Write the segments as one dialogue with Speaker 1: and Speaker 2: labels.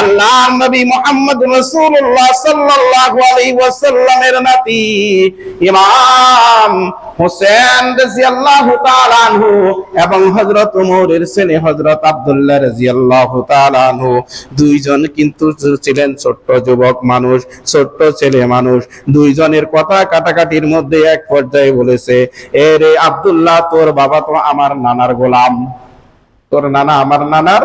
Speaker 1: আল্লাহ নবী মুহাম্মদ রাসূলুল্লাহ সাল্লাল্লাহু আলাইহি নাতি ইমাম হোসেন রাদিয়াল্লাহু তাআলা আনহু এবং হযরত ওমরের ছেলে হযরত আব্দুল্লাহ রাদিয়াল্লাহু তাআলা আনহু। দুইজন কিন্তু ছিলেন ছোট্ট যুবক মানুষ, ছোট্ট ছেলে মানুষ। দুইজনের কথা কাটাকাটির মধ্যে এক পর্যায়ে বলেছে, এ রে আব্দুল্লাহ, তোর বাবা তো আমার নানার গোলাম। তোর নানা আমার নানার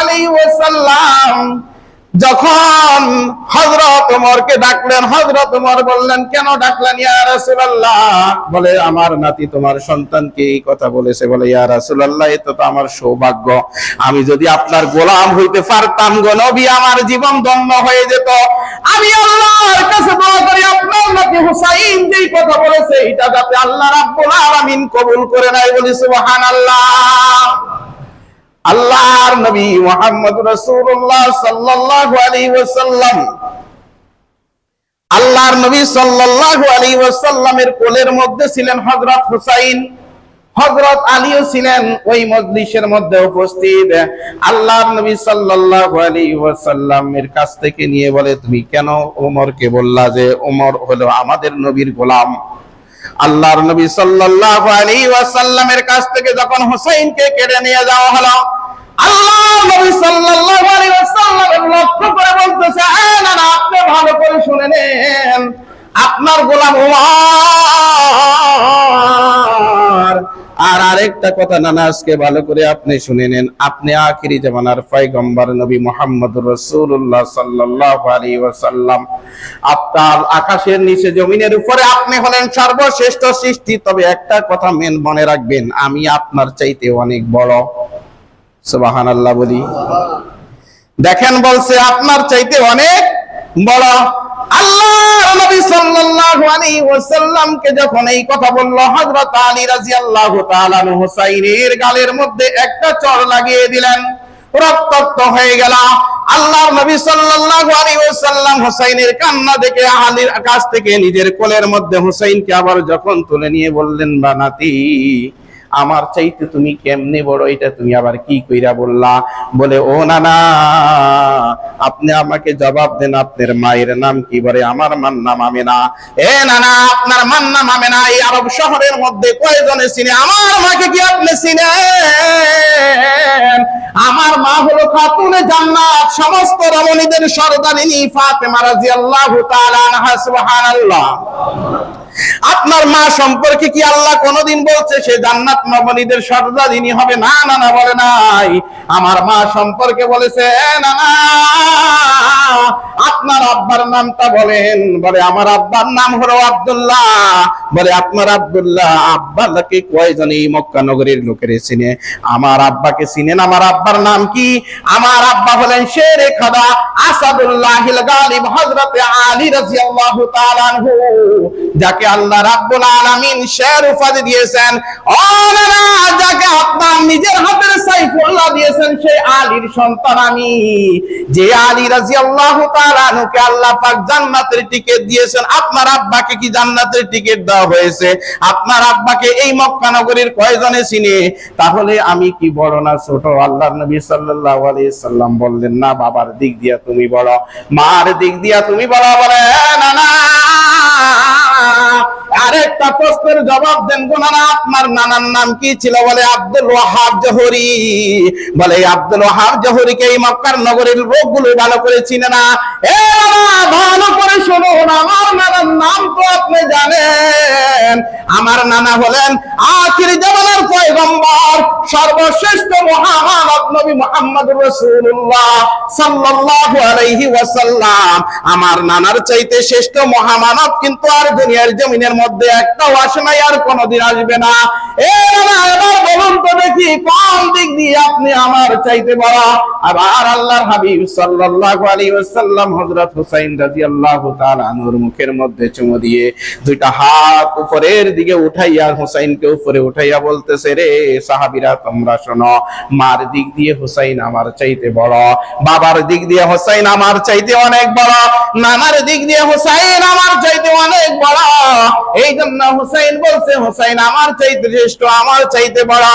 Speaker 1: আলাইহি ওয়াসাল্লাম যখন হযরত ওমরকে ডাকলেন, হযরত ওমর বললেন, কেন ডাকলেন ইয়া রাসূলুল্লাহ? বলে, আমার নাতি তোমার সন্তানকে এই কথা বলেছে। বলে, ইয়া রাসূলুল্লাহ এটা তো আমার সৌভাগ্য। আমি যদি আপনার গোলাম হইতে পারতাম গো নবী, আমার জীবন ধন্য হয়ে যেত। আমি আল্লাহর কাছে দোয়া করি, আপনার নাতি হুসাইন যেই কথা বলেছে, এটা যাতে আল্লাহ রাব্বুল আলামিন কবুল করে নেয় বলি, সুবহানাল্লাহ। আল্লাহর নবী মুহাম্মদ রাসূলুল্লাহ সাল্লাল্লাহু আলাইহি ওয়াসাল্লাম। আল্লাহর নবী সাল্লাল্লাহু আলাইহি ওয়াসাল্লামের কোলের মধ্যে ছিলেন হযরত হুসাইন। হযরত আলীও ছিলেন ওই মজলিসের মধ্যে উপস্থিত। আল্লাহর নবী সাল্লাল্লাহু আলাইহি ওয়াসাল্লামের কাছ থেকে নিয়ে বলে, তুমি কেন ওমরকে বললা যে ওমর হলো আমাদের নবীর গোলাম? আল্লাহর নবী সাল্লাল্লাহু আলাইহি ওয়াসাল্লামের কাছ থেকে যখন হুসাইনকে কেড়ে নিয়ে যাওয়া হলো, আল্লাহর নবী সাল্লাল্লাহু আলাইহি ওয়াসাল্লাম লক্ষ্য করে বলতেছে, "এ না আপনি ভালো করে শুনে নেন। আপনার গোলাম উমর আর আরেকটা কথা নানা, আজকে ভালো করে আপনি শুনে নেন। আপনি আখিরি জামানার পয়গম্বর নবী মুহাম্মদুর রাসূলুল্লাহ সাল্লাল্লাহু আলাইহি ওয়াসাল্লাম। আপনার আকাশের নিচে, জমিনের উপরে আপনি হলেন সর্বশ্রেষ্ঠ সৃষ্টি। তবে একটা কথা মেন মনে রাখবেন, আমি আপনার চাইতে অনেক বড়। সুবহানাল্লাহ বলি। দেখেন বলছে, আপনার চাইতে অনেক বড়। ওয়াসাল্লামকে যখন এই কথা গালের মধ্যে একটা চড় লাগিয়ে দিলেন। হয়ে আল্লাহর নবী কান্না দেখে আলীর কাছ থেকে নিজের কোলের মধ্যে হুসাইনকে আবার যখন তুলে নিয়ে বললেন, বানাতি আমার চাইতে তুমি কেমনে বড়? এটা তুমি আবার কি কইরা বললা? বলে, ও না না আপনি আমাকে জবাব দেন আপনার মায়ের নাম কি বলে? আমার মান নাম আমেনা। এ না না আপনার মান নাম আমেনা, এই আরব শহরের মধ্যে কয়জনে চিনে? আমার মাকে কি আপনি চিনেন? আমার মা হলো খাতুনে জান্নাত, সমস্ত রমণীদের সর্দারিনী ফাতেমা রাদিয়াল্লাহু তাআলা আনহা, সুবহানাল্লাহ। আপনার মা সম্পর্কে কি আল্লাহ কোনদিন বলছে, সে জান্নাত নবনীদের সর্দাদিনী হবে? না না না, বলে নাই। আমার মা সম্পর্কে বলেছে না না, আপনার আব্বার নামটা বলেন। বলে, আমার আব্বার নাম হলো আব্দুল্লাহ। বলে, আপনার আব্দুল্লাহ আব্বাকে কয়জন এই মক্কা নগরীর লোকের চিনে? আমার আব্বাকে চিনেন। আমার আব্বার নাম কি? আমার আব্বা হলেন শেরে খাদা আসাদুল্লাহিল গালিব হযরতে আলী রাদিয়াল্লাহু তাআলা আনহু যাকে আল্লাহ রাব্বুল আলামিন শের উপাধি দিয়েছেন। না, যাকে আপনার নিজের হাতের সাইফুল্লাহ দিয়েছেন সেই আলীর সন্তান আমি। যে আলী রাদিয়াল্লাহু তাআলা আনহুকে আল্লাহ পাক জান্নাতের টিকিট দিয়েছেন আপনার আব্বাকে কি জান্নাতের টিকিট দেওয়া হয়েছে? আপনার আব্বাকে এই মক্কা নগরীর কয়জনে চিনে? তাহলে আমি কি বড় না ছোট? আল্লাহর নবী সাল্লাল্লাহু আলাইহি সাল্লাম বললেন না বাবার দিক দিয়া তুমি বড়। মার দিক দিয়া তুমি বড় বলে না না আরেকটা প্রশ্নের জবাব দেন গো নানা, আপনার নানার নাম কি ছিল? বলে আব্দুল ওয়াহাব জহরি। বলে আব্দুল ওয়াহাব জহরিকে এই মক্কার নগরীর লোকগুলো ভালো করে চিনে না। এ নানা, ভালো করে শোনো আমার নানার আমার নানা হলেন আখির পয়গম্বর, সর্বশ্রেষ্ঠ মহামানব নবী রাসূলুল্লাহ সাল্লাল্লাহু আলাইহি ওয়াসাল্লাম। আমার নানার চাইতে শ্রেষ্ঠ মহামানব কিন্তু আর দুনিয়ার জমিনের মধ্যে একটাও আসে নাই, আর কোনোদিন আসবে না। এ নানা, এবার বলুন আপনি আমার চাইতে বড়। আবার আল্লাহর হাবিব সাল্লাল্লাহু আলাইহি ওয়াসাল্লাম হযরত হুসাইন রাদিয়াল্লাহু তাআলা আনহুর মুখের মধ্যে চুমু দিয়ে দুইটা হাত উপরের দিকে উঠাইয়া হুসাইনকে উপরে উঠাইয়া বলতেছে, রে সাহাবীরা, তোমরা শোনো, মার দিক দিয়ে হুসাইন আমার চাইতে বড়। বাবার দিক দিয়ে হুসাইন আমার চাইতে অনেক বড়। নানার দিক দিয়ে হুসাইন আমার চাইতে অনেক বড়। এই জন্য হুসাইন বলছে, হুসাইন আমার চাইতে শ্রেষ্ঠ, আমার চাইতে বড়।